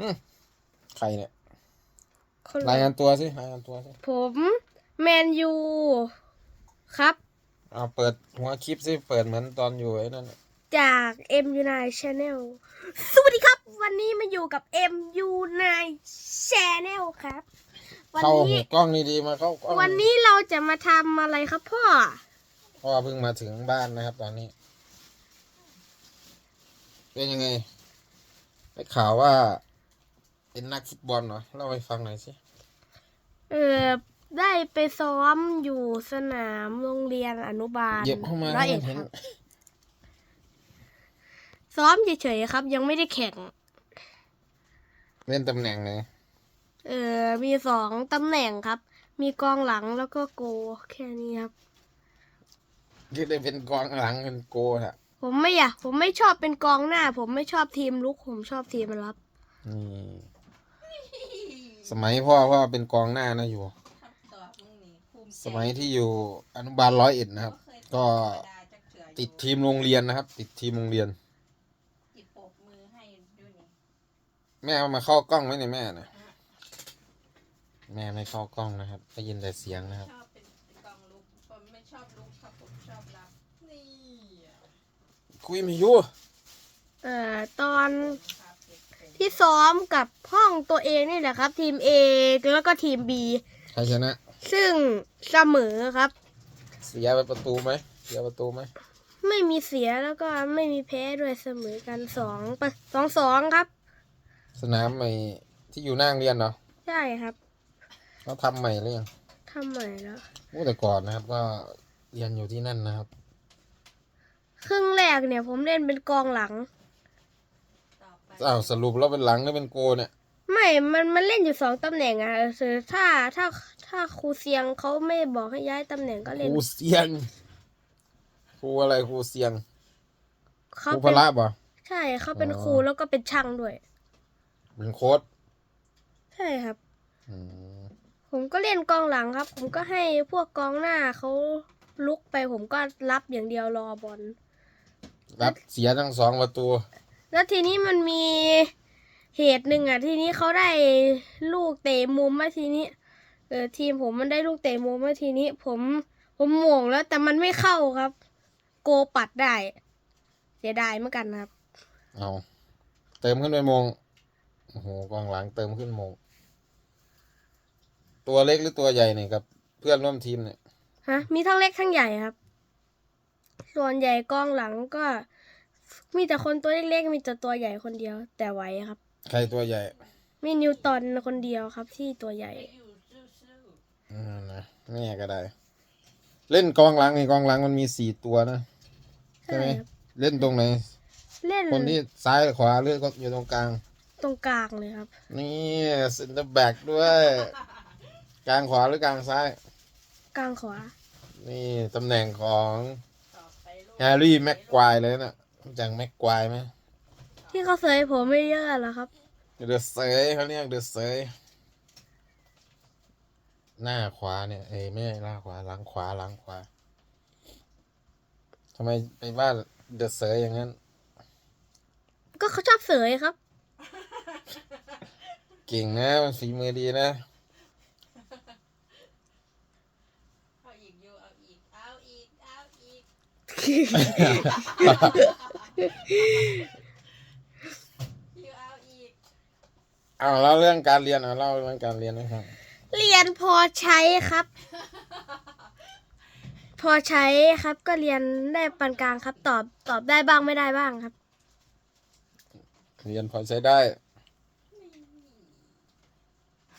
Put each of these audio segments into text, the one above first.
อืมใครเนี่ยคนรายงานตัวสิรายงานตัวสิผมแมนยูครับ เอาเปิดหัวคลิปสิเปิดเหมือนตอนอยู่ไอ้นั่นน่ะจาก MU9 Channel สวัสดีครับ วันนี้มาอยู่กับ MU9 Channel ครับ วันเข้าหูนี้ กล้องนี่ดีมาเข้ากล้องวันนี้เราจะมาทำอะไรครับพ่อเพราะว่าเพิ่งมาถึงบ้านนะครับ ตอนนี้ เป็นยังไงได้ข่าวว่า เป็นนักฟุตบอลเหรอเล่าให้ฟังหน่อยสิเออได้ไปซ้อมอยู่สนามโรงเรียนอนุบาลเหยียบเข้ามาร้อยให้เอ็ดเห็น ครับ ซ้อมเฉยๆครับ ยังไม่ได้แข่ง เล่นตำแหน่งไหนเออมีสองตำแหน่งครับ มีกองหลังแล้วก็โกแค่นี้ครับ ที่ได้เป็นกองหลังเป็นโกอะผมไม่อยากผมไม่ชอบเป็นกองหน้า ผมไม่ชอบทีมลุก ผมชอบทีมรับ นี่ สมัยพ่อพ่อเป็นกองหน้านะอยู่ สมัยที่อยู่อนุบาลร้อยเอ็ดนะครับ ก็ติดทีมโรงเรียนนะครับ ติดทีมโรงเรียนจิบปรบมือให้ด้วยนี่แม่เอามาเข้ากล้องไหมเนี่ยแม่นะแม่ไม่เข้ากล้องนะครับได้ยินแต่เสียงนะครับชอบเป็นกองลุกผมไม่ชอบลุกครับผมชอบรับนี่อะคุยไม่อยู่เอ่อตอน ที่ซ้อมกับห้องตัวเองนี่แหละครับ ทีม A แล้วก็ทีม B ใครชนะ ซึ่งเสมอครับ เสียไปประตูไหมเสียประตูไหมไม่มีเสียแล้วก็ไม่มีแพ้ด้วยเสมอกันสองปะสองสองครับ สนามใหม่ที่อยู่หน้าโรงเรียนเหรอใช่ครับเขาทำใหม่หรือยังทำใหม่แล้วโอ้แต่ก่อนนะครับ ก็เรียนอยู่ที่นั่นนะครับ ครึ่งแรกเนี่ยผมเล่นเป็นกองหลังต่ อไปอ้าวสรุปแล้วเป็นหลังหรือเป็นโกเนี่ย ไม่ มันมันเล่นอยู่สองตำแหน่งอะคือถ้าถ้าถ้าครูเซียงเขาไม่บอกให้ย้ายตำแหน่งก็คเล่นรูเสียง ครูอะไรครูเสียง คเขารูพเป็นละบ่ใช่เขาเป็นอ๋อ ครูแล้วก็เป็นช่างด้วย เป็นโค้ดใช่ครับ อืมผมก็เล่นกองหลังครับ ผมก็ให้พวกกองหน้าเขาลุกไปผมก็รับอย่างเดียวรอบอล รับเสียทั้งสองประตู แล้วทีนี้มันมีเหตุหนึ่งอะ ทีนี้เขาได้ลูกเตะมุมมาทีนี้ เออทีมผมมันได้ลูกเตะมุมมาทีนี้ ผมผมโหม่งแล้วแต่มันไม่เข้าครับ โกปัดได้เสียดายเหมือนกันนะครับ เอาเติมขึ้นไปโมงโอ้โหกองหลังเติมขึ้นโมง ตัวเล็กหรือตัวใหญ่เนี่ยกับ เพื่อนร่วมทีมเนี่ยฮะมีทั้งเล็กทั้งใหญ่ครับ ส่วนใหญ่กองหลังก็ มีแต่คนตัวเล็กๆมีแต่ตัวใหญ่คนเดียว แต่ไหวครับ ใครตัวใหญ่มีนิวตันคนเดียวครับ ที่ตัวใหญ่ไปอยู่ซื่ออืมนะแม่ก็ได้ เล่นกองหลังนี่กองหลังมันมีสี่ตัวนะใช่ใช่ไหมครับ เล่นตรงไหน เล่นคนที่ซ้ายขวาหรือก็อยู่ตรงกลางตตรงกลางเลยครับ นี่เซนเตอร์แบ็กด้วย กลางขวาหรือกลางซ้าย กลางขวานี่ตำแหน่งของๆต่อไปลูกแฮร์รี่แม็กควายเลยนะ รู้จักแม็กควายไหมที่เขาเสยผมไม่เยอะแล้วครับ เดือดเสยเขาเรียกเดือดเสยหน้าขวาเนี่ยเอ้ยไม่ใช่หน้าขวาหลังขวาหลังขวาทำไมไปว่าเดือดเสยอย่างนั้น ก็เขาชอบเสยครับ เก่งนะมันฝีมือดีนะ เอาอีกอยู่เอาอีก เอาอีก เอาอีก อยู่เอาอีก เอาเล่าเรื่องการเรียนเอาเล่าเรื่องการเรียนนะครับ เรียนพอใช้ครับ พอใช้ครับ ก็เรียนได้ปานกลางครับ ตอบตอบได้บ้างไม่ได้บ้างครับ เรียนพอใช้ได้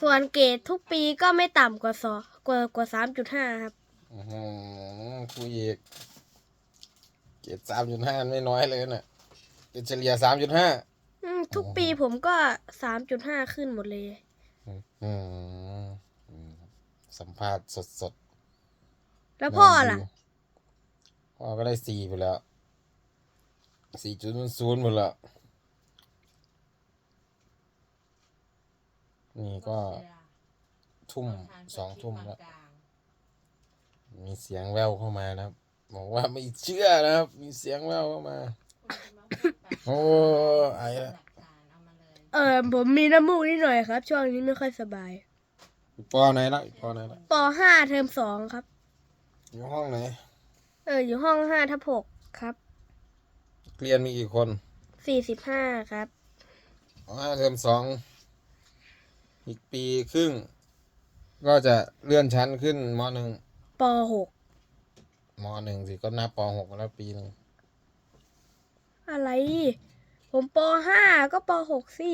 ส่วนเกรดทุกปีก็ไม่ต่ำกว่าสอกว่ากว่าสามจุดห้าครับโอ้โหครูเอก เกรดสามจุดห้าไม่น้อยเลยนะ่ะเป็นเฉลี่ยสามจุดห้าอืมทุกปีผมก็สามจุดห้าขึ้นหมดเลย อืมสัมภาษณ์สดสดแล้วๆพ่อล่ะดูพ่อก็ได้สี่ไปแล้วสี่จุดศูนย์หมดแล้วนี่ก็ทุ่มสองทุ่มแล้ว มีเสียงแววเข้ามานะครับ บอกว่าไม่เชื่อนะครับ มีเสียงแววเข้ามา โอ้ไอ้ละหลักฐานเอามาเลยเออผมมีน้ำมูกนิดหน่อยครับ ช่วงนี้ไม่ค่อยสบายอยู่ปอไหนละอยู่ปอไหนละปห้าเทอมสองครับ อยู่ห้องไหน เออ อยู่ห้องห้าทับหกครับ เรียนมีกี่คนสี่สิบห้าครับอ๋อห้าเทอมสองอีกปีครึ่ง ก็จะเลื่อนชั้นขึ้นมหนึ่งปหก มหนึ่งสิก็นับปหกมาแล้วปีหนึ่งอะไร ผมปห้าก็ปหกสิ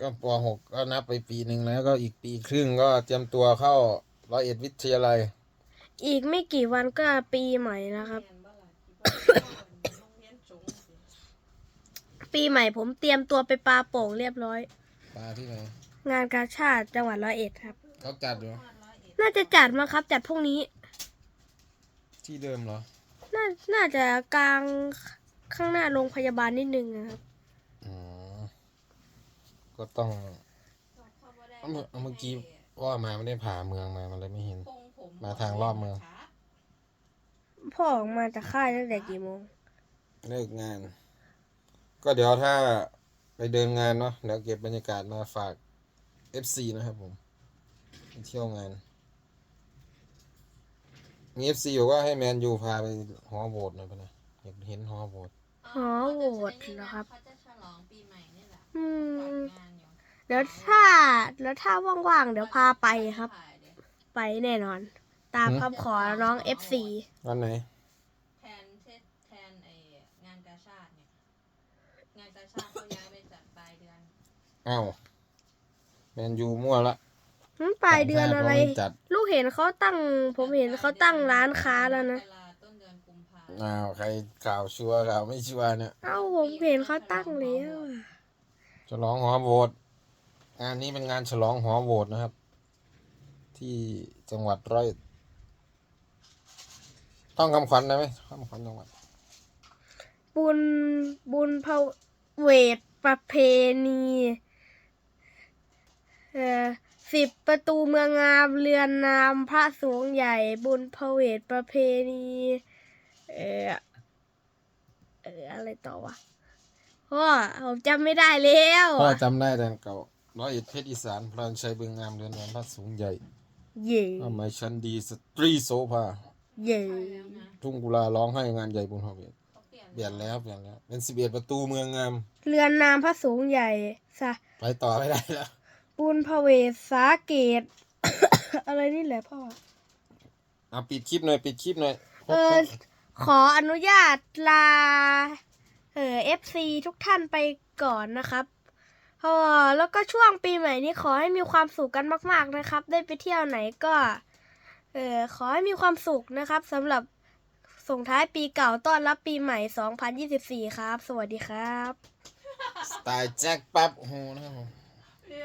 ก็ปหกก็นับไปปีหนึ่งแล้วก็อีกปีครึ่งก็เตรียมตัวเข้าร้อยเอ็ดวิทยาลัย อีกไม่กี่วันก็ปีใหม่นะครับเรียนบ่ล่ะที่บ้านโรงเรียนสูงสิปีใหม่ผมเตรียมตัวไปปาโป่งเรียบร้อย ปลาที่ไหนงานกาชาติจังหวัดร้อยเอ็ดครับ เขาจัดอยู่ฮอดร้อยเอ็ดน่าจะจัดมาครับ จัดพรุ่งนี้ ที่เดิมเหรอ น่าน่าจะกลางข้างหน้าโรงพยาบาลนิดนึงนะครับ อ๋อ ก็ต้องเข้าบ่ได้เอาเมื่อเอาเมื่อกี้ว่ามาไม่ได้ผ่าเมืองมามันเลยไม่เห็นคงผมมาทางรอบเมือง พ่อออกมาจากค่ายตั้งแต่กี่โมง เลิกงาน ก็เดี๋ยวถ้าไปเดินงานเนาะเดี๋ยวเก็บบรรยากาศมาฝาก FC นะครับผมไปเที่ยวงาน มี FC บอกว่าให้แมนยูพาไปหอโบสถ์หน่อยปะนะอยากเห็นหอโบสถ์ หอโหวตเหรอครับ เขาจะฉลองปีใหม่นี่แหละอืจัดม งานอยู่เดี๋ยวถ้าแล้วถ้าว่างๆเดี๋ยวพาไปครับ ถ่ายเดี๋ยวไปแน่นอน ตามคำขอน้อง FC วันไหน แทนเทศแทนไองานกาชาติเนี่ย งานกาชาติเขาย้ายไปจัดปลายเดือนอ้าวแมนยูมั่วละหืม ปลายเดือนอะไรต่างชาติเขาม่จัดลูกเห็นเขาตั้ง ผมเห็นเขาตั้งร้านค้าแล้วนะเวลาต้นเดือนกุมภาอ้าวใครข่าวชัวร์ข่าวไม่ชัวร์เนี่ยเอ้าผมเห็นเขาตั้งแล้วอะฉลองหอโบสถ์งานนี้เป็นงานฉลองหอโบสถ์นะครับ ที่จังหวัดร้อยเอ็ดต้องคำขวัญได้ไหมคำขวัญจังหวัดบุญบุญพระเวทประเพณี เอ่อ สิบประตูเมืองงามเรือนนามพระสงฆ์ใหญ่บุญพระเวทประเพณี เอ่อเอ่ออะไรต่อวะพ่อผมจำไม่ได้แล้วพ่อจำได้แต่เก่าร้อยเอ็ดเพชรอีสานพรานชัยเบืองงามเรือนนามพระสูงใหญ่เย่ทำไมชั้นดีสตรีโซภาเย่แล้วนะทุ่งกุลาร้องให้งานใหญ่บุญหอเวทเขาเปลี่ยนเปลี่ยนแล้วเปลี่ยนแล้วเป็นสิบเอ็ดประตูเมืองงาม เรือนนามพระสงฆ์ใหญ่สะไปต่อไม่ได้แล้ว บุญพระเวทสาเกต อะไรนี่แหละพ่อ เอาปิดคลิปหน่อยปิดคลิปหน่อยเออ ขออนุญาตลา เออฟซีทุกท่านไปก่อนนะครับพอแล้วก็ช่วงปีใหม่นี้ขอให้มีความสุขกันมาก ๆนะครับ ได้ไปเที่ยวไหนก็ เออขอให้มีความสุขนะครับสำหรับส่งท้ายปีเก่าต้อนรับปีใหม่ 2024 ครับ สวัสดีครับ สไตล์แจ็คปั๊บโฮนะครับผม เดื